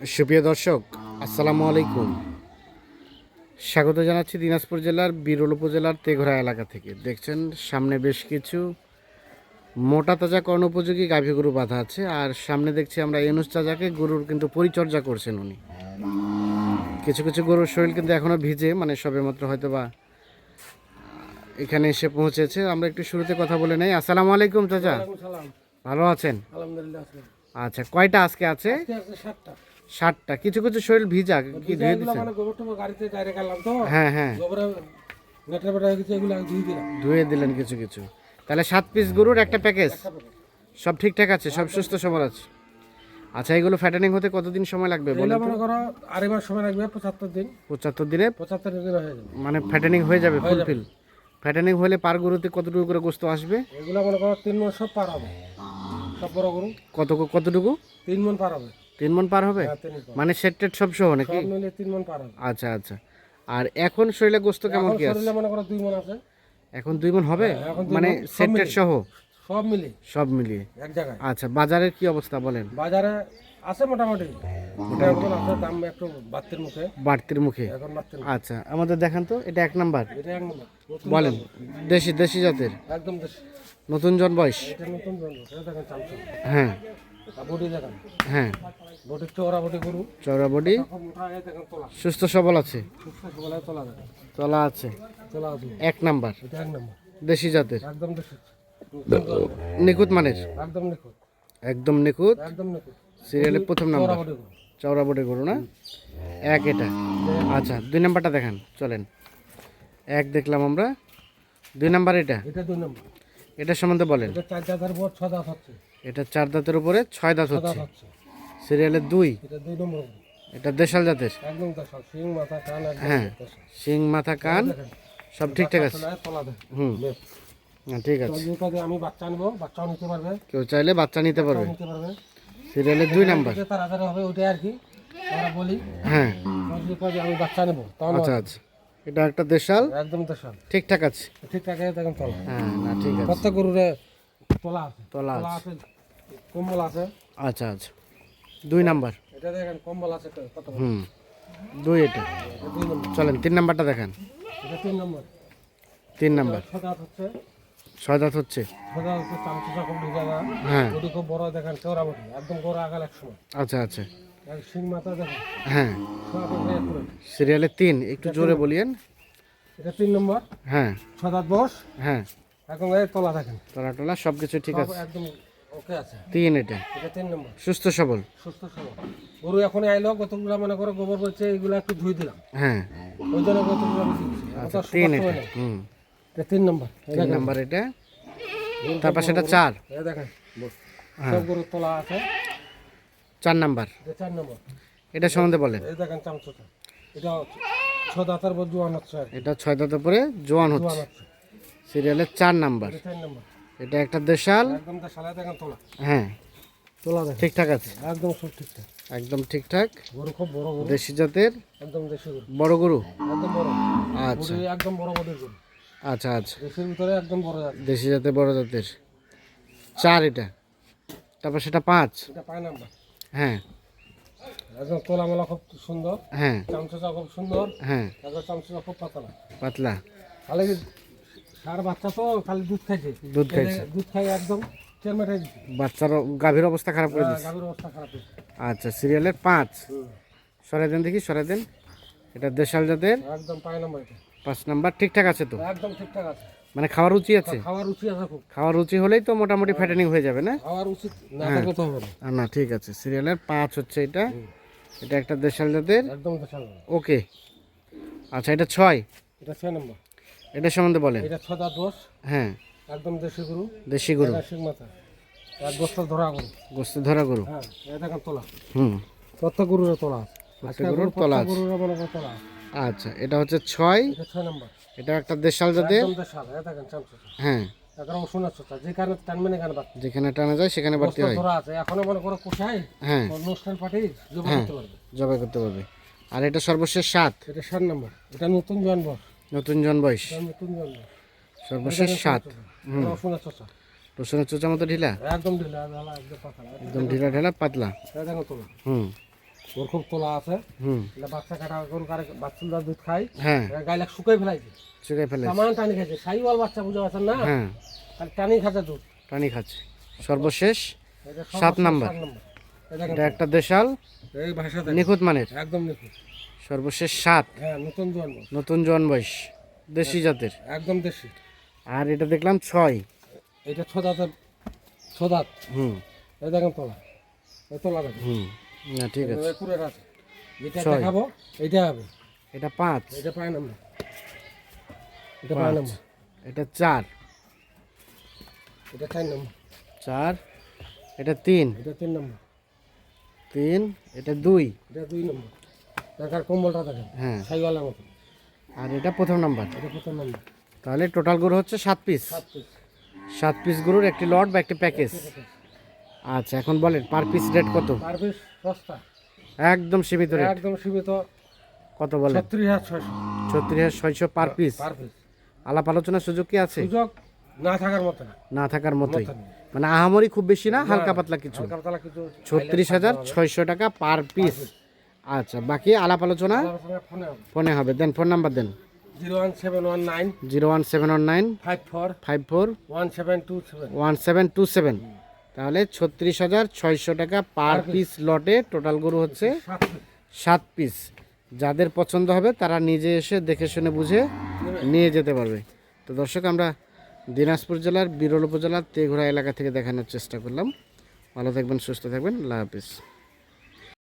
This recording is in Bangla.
সুপ্রিয় দর্শক আসসালামু আলাইকুম। স্বাগত জানাচ্ছি দিনাজপুর জেলার বিরল উপজেলার তেঘরা এলাকা থেকে। দেখছেন সামনে বেশ কিছু মোটা তাজা কর্ণ উপযোগী গাভী গরু বাঁধা আছে আর সামনে দেখছি আমরা এনুস চাজাকে গরুর কিন্তু পরিচর্যা করছেন উনি। কিছু কিছু গরুর শরীর কিন্তু এখনও ভিজে মানে সবে মাত্র হয়তো বা এখানে এসে পৌঁছেছে। আমরা একটু শুরুতে কথা বলে নেই। আসসালামু আলাইকুম চাচা। ভালো আছেন? আলহামদুলিল্লাহ আচ্ছা কয়টা আজকে আছে? আজকে আছে সাতটা। ষাটটা। কিছু কিছু শরীর ভিজা কি ধুয়ে দিচ্ছেন মানে গাড়িতে তো। হ্যাঁ হ্যাঁ। হয়ে ধুয়ে দিলেন কিছু কিছু। তাহলে সাত পিস গরুর একটা প্যাকেজ সব ঠিকঠাক আছে? সব সুস্থ সবল আছে? আচ্ছা এগুলো ফ্যাটেনিং হতে কতদিন সময় লাগবে বলে মনে করো মাস সময় লাগবে পঁচাত্তর দিন। পঁচাত্তর দিনে? পঁচাত্তর দিন হয়ে যাবে। মানে ফ্যাটেনিং হয়ে যাবে ফুলফিল ফ্যাটেনিং হলে পার গরুতে কতটুকু করে গোস্ত আসবে? এগুলো মনে করো তিন মন সব পার হবে। সব বড় গরু। কত কতটুকু? তিন মন পার হবে। তিন মন পার হবে? হ্যাঁ মন। পার মানে সেট টেট সব সহ নাকি? সব মিলে তিন মন পার হবে। আচ্ছা আচ্ছা। আর এখন শরীরে গোস্ত কেমন কি আছে? শরীরে মনে করো দুই মন আছে। এখন দুই মন হবে? মানে মণ, সব সেট টেট মিলিয়ে। সহ? সব মিলে সব মিলিয়ে। এক জায়গায়। আচ্ছা বাজারের কি অবস্থা বলেন? বাজারে আছে মোটামুটি। এখন আছে দাম একটু বাড়তির মুখে। বাড়তির মুখে। আচ্ছা আমাদের দেখান তো এটা এক নাম্বার। এটা এক নম্বর। বলেন দেশি দেশি জাতের? একদম দেশি। নতুন জন বয়স? হ্যাঁ। হ্যাঁ। চওড়া বডি সুস্থ সবল আছে? তোলা আছে এক নাম্বার। দেশি জাতের। নিখুঁত মানের? একদম নিখুঁত। সিরিয়ালের প্রথম নাম্বার। চওড়া বডি গরু না? এক এটা। আচ্ছা দুই নাম্বারটা দেখান। চলেন। এক দেখলাম আমরা। দুই নাম্বার এটা? এটা দুই নম্বর। এটা সম্বন্ধে বলেন। এটা চার জাতের পর ছ দাঁত হচ্ছে। এটা চার দাঁতের উপরে ছয় দাঁত হচ্ছে। সিরিয়ালের দুই? এটা দুই নম্বর এটা দেশাল জাতের? একদম দেশাল। শিং মাথা কান হ্যাঁ। শিং মাথা কান সব ঠিকঠাক আছে? হুম। হ্যাঁ, ঠিক আছে। আমি বাচ্চা আনব বাচ্চাও নিতে পারবে। কেউ চাইলে বাচ্চা নিতে পারবে। নিতে পারবে। সিরিয়ালের দুই নাম্বার। আধারে হবে ওইটাই আর কি। আমরা বলি হ্যাঁ। আমি বাচ্চা নেব। আচ্ছা আচ্ছা। এটা একটা দেশাল। একদম দেশাল। ঠিকঠাক আছে? ঠিকঠাক আছে দেখেন তোলা। হ্যাঁ না ঠিক আছে। প্রত্যেক গরুরে তোলা আছে। তলা আছে। কম্বল আছে। আচ্ছা আচ্ছা। দুই নাম্বার। এটা দেখেন কম্বল আছে কত হুম দুই এটা। চলেন তিন নাম্বারটা দেখান। এটা তিন নম্বর। তিন নাম্বার। ছদাত হচ্ছে। ছয় দাঁত হচ্ছে? ছদাত হচ্ছে চামচা খুব ঢুকে হ্যাঁ। ওটি খুব বড় দেখেন চৌরা বটি। একদম গোড়া আগাল এক সময়। আচ্ছা আচ্ছা। হ্যাঁ। সিরিয়ালের তিন একটু জোরে বলিয়েন। এটা তিন নম্বর। হ্যাঁ। ছদাত বস হ্যাঁ। এখন তোলা দেখেন। তলা টলা সব কিছু ঠিক আছে। একদম ওকে আছে। তিন এটা। এটা তিন নম্বর। সুস্থ সবল। সুস্থ সবল। গরু এখন আইলো কতগুলো মনে করো গোবর বলছে এইগুলো একটু ধুই দিলাম। হ্যাঁ। ওই জন্য কতগুলো আচ্ছা তিন এটা। হুম। এটা তিন নম্বর। তিন নাম্বার এটা। তারপর সেটা চার। দেখেন। হ্যাঁ। সব গরু তোলা আছে। চার নাম্বার। এটা চার নম্বর। এটা সম্বন্ধে বলেন। এই দেখেন চামচটা। এটা ছ দাঁতার বর জোয়ান হচ্ছে এটা ছয় দাঁতের পরে জোয়ান হচ্ছে। সিরিয়ালের চার নাম্বার। এটা নম্বর। এটা একটা দেশাল। একদম তো দেখেন তোলা। হ্যাঁ। তোলা দেখেন। ঠিকঠাক আছে? একদম সব ঠিকঠাক। একদম ঠিকঠাক? গরু খুব বড় গরু। দেশি জাতের? একদম দেশি গরু। বড় গরু? একদম বড়। আচ্ছা। একদম বড় বডির গরু। আচ্ছা আচ্ছা। দেশের ভিতরে একদম বড় জাত দেশি জাতের বড় জাতের। চার এটা। তারপর সেটা পাঁচ। এটা পায় নাম্বার। হ্যাঁ। একদম তোলামেলা খুব সুন্দর। হ্যাঁ। চামচটা খুব সুন্দর। হ্যাঁ। একদম চামচটা খুব পাতলা। পাতলা। খালি সার বাচ্চা তো খালি দুধ খাইছে। দুধ খাইছে। দুধ খাই একদম দিচ্ছে বাচ্চার গাভীর অবস্থা খারাপ করে দিচ্ছে অবস্থা খারাপ আচ্ছা সিরিয়ালের পাঁচ। সরাই দেন দেখি সরাই দেন। এটা দেশাল জাতের একদম পাঁচ নাম্বার ঠিকঠাক আছে তো? একদম ঠিকঠাক আছে। মানে খাওয়ার রুচি আছে? খাওয়ার রুচি আছে খুব। খাওয়ার রুচি হলেই তো মোটামুটি ফ্যাটেনিং হয়ে যাবে না? খাওয়ার রুচি না হ্যাঁ। থাকলে তো হবে না। না ঠিক আছে। সিরিয়ালের পাঁচ হচ্ছে এটা। এটা একটা দেশাল জাতের? একদম দেশাল ওকে। আচ্ছা এটা ছয়? এটা ছয় নম্বর। এটা সম্বন্ধে বলেন। এটা ছদা দোষ হ্যাঁ। একদম দেশি গরু। দেশি গরু। মাথা। এক বস্তা ধরা গরু। গোস্ত ধরা গরু। হ্যাঁ এটা দেখেন তোলা। হুম। প্রত্যেক গরুরে তোলা আছে। আজকে গরুর তোলা তোলা আছে। গরুরে তোলা আছে। আচ্ছা এটা হচ্ছে ছয়? এটা ছয় নম্বর। এটা একটা দেশাল চামচা হ্যাঁ। যেখানে টানা যায় সেখানে বাড়তি হয়। এখনও মনে করো কোথায় হ্যাঁ। পারবে। জবাই করতে পারবে। আর এটা সর্বশেষ সাত? এটা সাত নম্বর। এটা নতুন জন্ম। নতুন জন বয়স? সর্বশেষ সাত। রসুনের চোচা মতো ঢিলা? একদম ঢিলা একদম পাতলা। ঢিলা পাতলা। হুম। ওর খুব তোলা আছে। হুম। এটা বাচ্চা কাটা গরু কারে বাচ্চা দুধ খাই হ্যাঁ। গাইলে শুকাই ফেলাইছে। চুকে ফেলে সামান টানি খাইছে। সাইওয়াল বাচ্চা বুঝে পাচ্ছেন না? হ্যাঁ। টানি খাচ্ছে দুধ। টানি খাচ্ছে। সর্বশেষ সাত নাম্বার। এটা একটা দেশাল। নিখুঁত মানের। একদম নিখুঁত। সর্বশেষ সাত। হ্যাঁ নতুন জন্ম। নতুন জন বয়স। দেশি জাতের। একদম দেশি। আর এটা দেখলাম ছয়। এটা ছোদাতের ছোদাত হুম। এই দেখেন তোলা। এই তোলা দেখেন। হুম। না ঠিক আছে। কুড়ের আছে। যেটা দেখাবো এইটা হবে। এটা পাঁচ। এটা পায় নাম্বার। এটা পাঁচ নাম্বার। এটা চার। এটা চার নাম্বার। চার। এটা তিন। এটা তিন নাম্বার। তিন। এটা দুই। এটা দুই নম্বর। দেখার কম্বলটা দেখেন। হ্যাঁ। সাইওয়ালের মতো আর এটা প্রথম নাম্বার। এটা প্রথম নম্বর। তাহলে টোটাল গরু হচ্ছে সাত পিস। সাত পিস। সাত পিস গরুর একটি লট বা একটি প্যাকেজ। আচ্ছা এখন বলেন পার পিস রেট কত? পার পিস সস্তা একদম সীমিত রেট একদম সীমিত। কত বলে? ছত্রিশ হাজার ছয়শো। ছত্রিশ হাজার ছয়শো পার পিস পার পিস আলাপ আলোচনার সুযোগ কি আছে? সুযোগ না থাকার মতো না। থাকার মতোই। মানে আহামরি খুব বেশি না হালকা পাতলা কিছু। ছত্রিশ হাজার ছয়শো টাকা পার পিস আচ্ছা বাকি আলাপ আলোচনা? ফোনে ফোনে হবে। দেন ফোন নাম্বার দেন। Zero one seven one nine zero one seven one nine five four five four one seven two seven. One seven two seven. তাহলে ছত্রিশ হাজার ছয়শো টাকা পার পিস লটে টোটাল গরু হচ্ছে সাত পিস যাদের পছন্দ হবে তারা নিজে এসে দেখে শুনে বুঝে নিয়ে যেতে পারবে। তো দর্শক আমরা দিনাজপুর জেলার বিরল উপজেলার তেঘোড়া এলাকা থেকে দেখানোর চেষ্টা করলাম। ভালো থাকবেন সুস্থ থাকবেন। আল্লাহ হাফিজ।